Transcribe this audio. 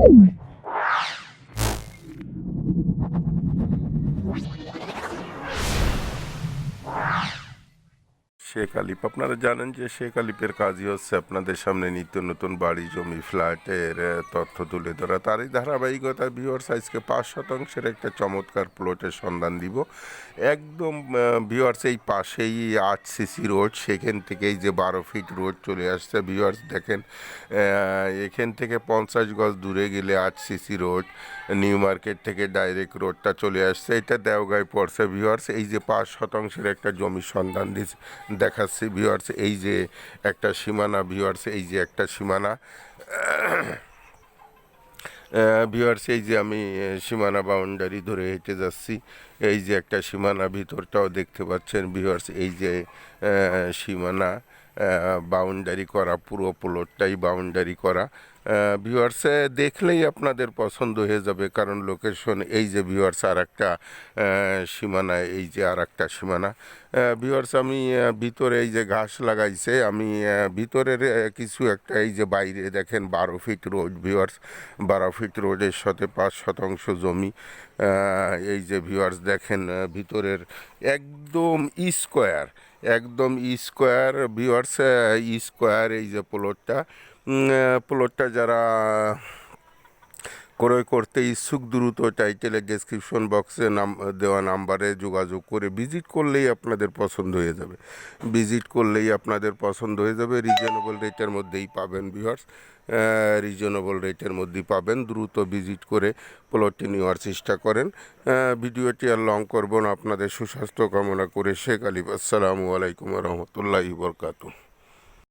Ooh. Sheikh আলিপ আপনারা জানেন যে শেখ আলিপের কাজই হচ্ছে আপনাদের সামনে নিত্য নতুন বাড়ি, জমি, ফ্ল্যাটের তথ্য তুলে ধরা। তারই ধারাবাহিকতা ভিওয়ার্স আজকে পাঁচ শতাংশের একটা চমৎকার প্লটের সন্ধান দিব। একদম ভিওয়ার্স এই পাশেই আট সিসি রোড, সেখান থেকেই যে বারো ফিট রোড চলে আসছে। ভিওয়ার্স দেখেন এখান থেকে পঞ্চাশ গজ দূরে গেলে আট সিসি রোড, নিউ মার্কেট থেকে ডাইরেক্ট রোডটা চলে আসছে। এটা দেওগায় পড়ছে ভিওয়ার্স এই যে পাঁচ শতাংশের একটা জমির সন্ধান দিস দেখাচ্ছি ভিওয়ার্স এই যে একটা সীমানা ভিওয়ার্স এই যে একটা সীমানা। ভিওয়ার্স এই যে আমি সীমানা বাউন্ডারি ধরে হেঁটে যাচ্ছি। এই যে একটা সীমানা ভিতরটাও দেখতে পাচ্ছেন ভিওয়ার্স এই যে সীমানা। বাউন্ডারি করা, পুরো প্লটটাই বাউন্ডারি করা। ভিউয়ার্স দেখলেই আপনাদের পছন্দ হয়ে যাবে, কারণ লোকেশন এই যে ভিউয়ার্স আর একটা সীমানা, এই যে আর একটা সীমানা ভিউয়ার্স আমি ভিতরে এই যে ঘাস লাগাইছে, আমি ভিতরের কিছু একটা, এই যে বাইরে দেখেন, বারো ফিট রোড ভিউয়ার্স বারো ফিট রোডের সাথে পাঁচ শতাংশ জমি। এই যে ভিউয়ার্স দেখেন ভিতরের একদম স্কোয়ার একদম স্কোয়ার ভিওয়ার্স স্কোয়ার এই যে প্লটটা প্লটটা যারা ক্রয় করতে ইচ্ছুক দ্রুত টাইটেলে ডেসক্রিপশন বক্সে নাম, দেওয়া নাম্বারে যোগাযোগ করে ভিজিট করলেই আপনাদের পছন্দ হয়ে যাবে। ভিজিট করলেই আপনাদের পছন্দ হয়ে যাবে। রিজনেবল রেটের মধ্যেই পাবেন ভিউয়ার্স রিজনেবল রেটের মধ্যেই পাবেন। দ্রুত ভিজিট করে প্লটটি নেওয়ার চেষ্টা করেন। ভিডিওটি আর লং করব না। আপনাদের সুস্বাস্থ্য কামনা করে শেখ আলিফ। আসসালামু আলাইকুম রহমতুল্লাহ বরকাতু